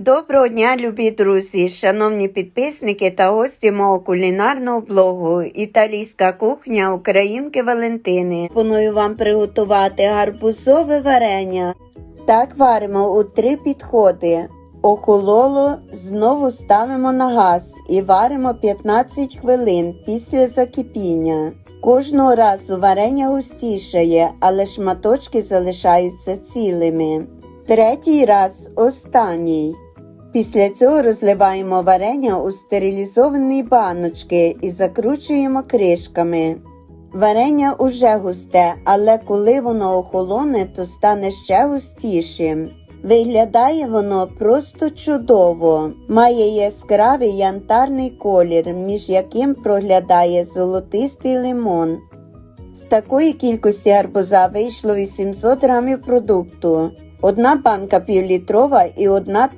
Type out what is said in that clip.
Доброго дня, любі друзі, шановні підписники та гості мого кулінарного блогу Італійська кухня Українки Валентини. Пропоную вам приготувати гарбузове варення. Так варимо у три підходи. Охололо, знову ставимо на газ і варимо 15 хвилин після закипіння. Кожного разу варення густішає, але шматочки залишаються цілими. Третій раз останній. Після цього розливаємо варення у стерилізовані баночки і закручуємо кришками. Варення уже густе, але коли воно охолоне, то стане ще густішим. Виглядає воно просто чудово, має яскравий янтарний колір, між яким проглядає золотистий лимон. З такої кількості гарбуза вийшло 800 грамів продукту, одна банка півлітрова і одна